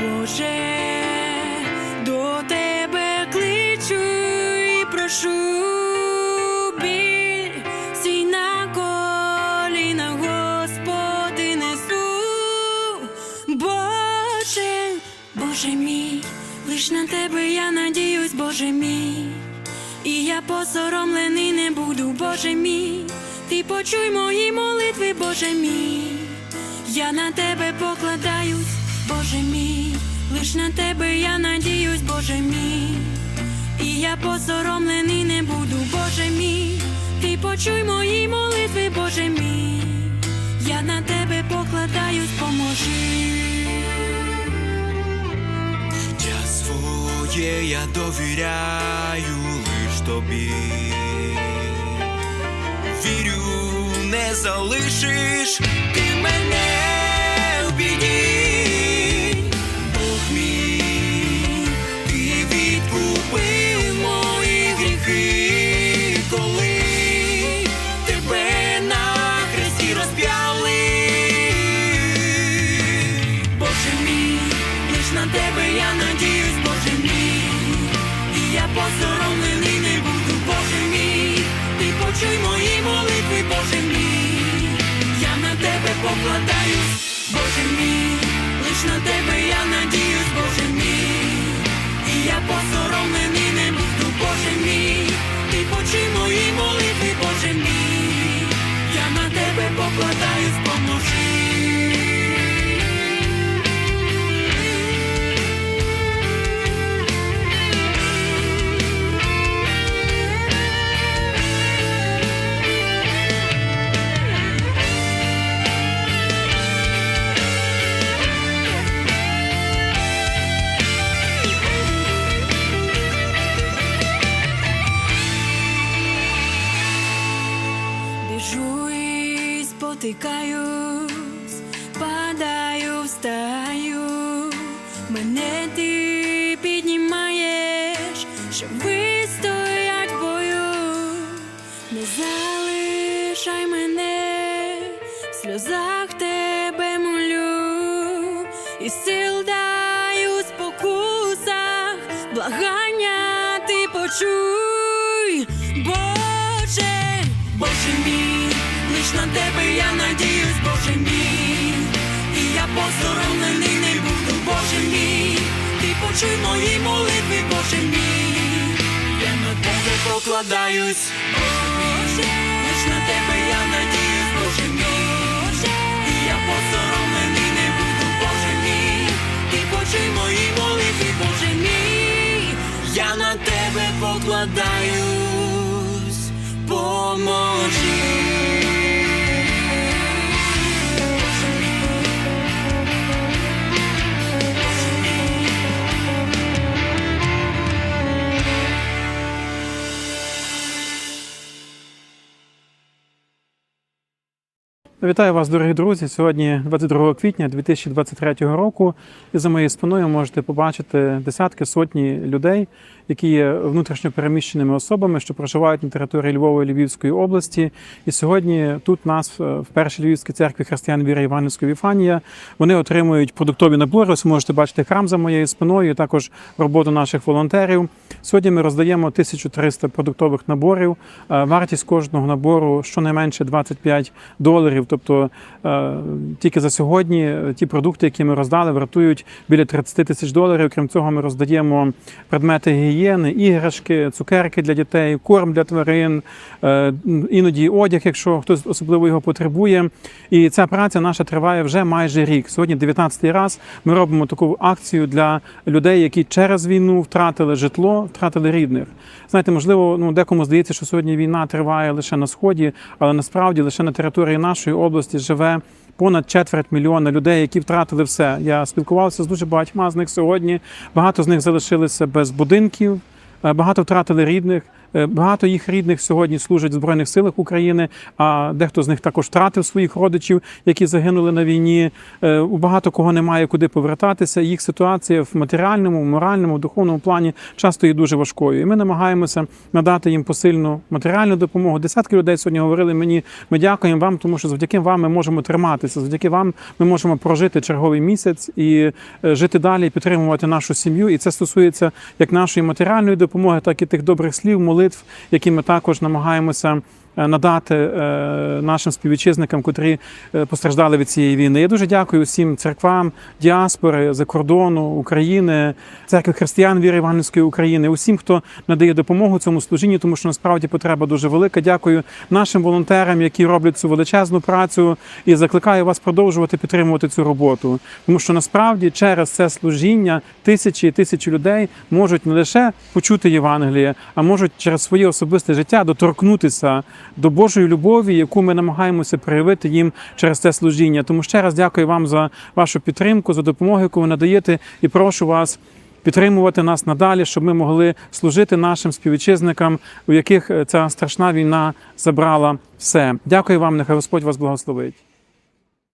Боже, до тебе кличу і прошу. Біль на коліна, Господи, несу. Боже, Боже мій, лиш на тебе я надіюсь, Боже мій. І я посоромлений не буду, Боже мій. Ти почуй мої молитви, Боже мій. Я на тебе покладаюсь, Боже мій, лиш на тебе я надіюсь, Боже мій. І я посоромлений не буду, Боже мій. Ти почуй мої молитви, Боже мій. Я на тебе покладаюсь, поможи. Життя своє я довіряю лиш тобі. Вірю, не залишиш ти мене в біді. Бог мій, ти відкупив мої гріхи, коли тебе на хресті розп'яли. Боже мій, лиш на тебе я надіюсь, Боже мій. І я посоромлений не буду, Боже. Ти почуй мої покладаюсь, Боже мій. Лиш на тебе я надіюсь, Боже мій. Спотикаюсь, падаю, встаю, мене ти піднімаєш, щоб вистоять в бою, не залишай мене, в сльозах тебе молю, і сил даю в спокусах, благання ти почуй, Боже, Боже мій, лиш на тебе я надіюсь, Боже мій, і я посоромлений не буду, Боже мій, ти почуй мої молитви, Боже мій, я на тебе покладаюсь, Боже, лиш на тебе я надіюсь, Боже мій, і я посоромлений не буду, Боже мій, ти почуй мої молитви, Боже мій, я на тебе покладаюсь, поможи. Вітаю вас, дорогі друзі. Сьогодні 22 квітня 2023 року. І за моєю спиною можете побачити десятки сотні людей, які є внутрішньо переміщеними особами, що проживають на території Львова і Львівської області. І сьогодні тут нас е, в першій Львівській церкві християн віри Іванівської Віфанія. Вони отримують продуктові набори. Ось можете бачити храм за моєю спиною, також роботу наших волонтерів. Сьогодні ми роздаємо 1300 продуктових наборів. Е, Вартість кожного набору щонайменше 25 доларів. Тобто е, тільки за сьогодні ті продукти, які ми роздали, вартують біля 30 тисяч доларів. Крім цього, ми роздаємо предмети гігієни, іграшки, цукерки для дітей, корм для тварин, е, іноді одяг, якщо хтось особливо його потребує. І ця праця наша триває вже майже рік. Сьогодні 19-й раз ми робимо таку акцію для людей, які через війну втратили житло, втратили рідних. Знаєте, можливо, ну декому здається, що сьогодні війна триває лише на сході, але насправді лише на території нашої області живе. Понад четверть мільйона людей, які втратили все. Я спілкувався з дуже багатьма з них сьогодні. Багато з них залишилися без будинків, е, багато втратили рідних, Багато їх рідних сьогодні служать в Збройних силах України, а дехто з них також втратив своїх родичів, які загинули на війні. Е, У багато кого немає куди повертатися. Їх ситуація в матеріальному, моральному, духовному плані часто є дуже важкою. І ми намагаємося надати їм посильну матеріальну допомогу. Десятки людей сьогодні говорили мені. Ми дякуємо вам, тому що завдяки вам ми можемо триматися. Завдяки вам ми можемо прожити черговий місяць і е, жити далі, підтримувати нашу сім'ю. І це стосується як нашої матеріальної допомоги, так і тих добрих слів, молитв, які ми також намагаємося. Е, Надати е, нашим співвітчизникам, котрі е, постраждали від цієї війни. Я дуже дякую усім церквам, діаспори за кордону України, церкви християн віри Івангельської України, усім, хто надає допомогу цьому служінню, тому що насправді потреба дуже велика. Дякую нашим волонтерам, які роблять цю величезну працю, і закликаю вас продовжувати підтримувати цю роботу, тому що насправді через це служіння тисячі і тисячі людей можуть не лише почути Євангеліє, а можуть через своє особисте життя доторкнутися до Божої любові, яку ми намагаємося проявити їм через це служіння. Тому ще раз дякую вам за вашу підтримку, за допомогу, яку ви надаєте, і прошу вас. Підтримувати нас надалі, щоб ми могли служити нашим співвітчизникам, у яких е, ця страшна війна забрала все. Дякую вам, нехай Господь вас благословить.